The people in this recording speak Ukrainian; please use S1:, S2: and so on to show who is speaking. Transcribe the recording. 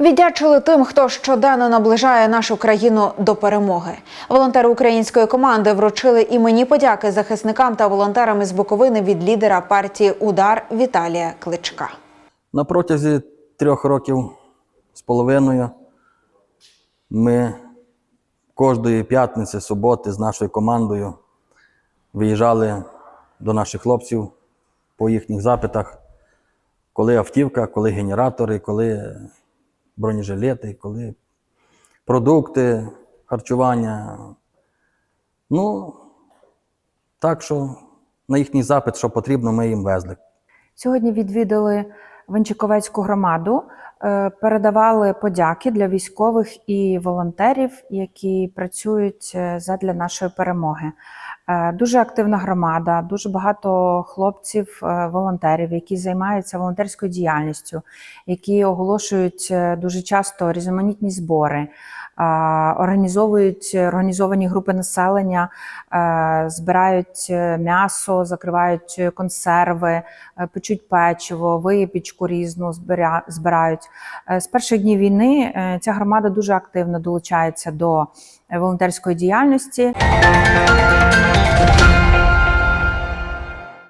S1: Віддячили тим, хто щоденно наближає нашу країну до перемоги. Волонтери української команди вручили імені подяки захисникам та волонтерам із Буковини від лідера партії Удар Віталія Кличка.
S2: На протязі трьох років з половиною ми кожної п'ятниці, суботи з нашою командою виїжджали до наших хлопців по їхніх запитах, коли автівка, коли генератори, коли бронежилети, коли продукти, харчування. Ну, так що на їхній запит, що потрібно, ми їм везли.
S3: Сьогодні відвідали Венчиковецьку громаду, е, передавали подяки для військових і волонтерів, які працюють для задля нашої перемоги. Е, Дуже активна громада, дуже багато хлопців, е, волонтерів, які займаються волонтерською діяльністю, які оголошують е, дуже часто різноманітні збори, е, організовують організовані групи населення, е, збирають е, м'ясо, закривають консерви, е, печуть печиво, випічку різну збирають. З перших днів війни ця громада дуже активно долучається до волонтерської діяльності.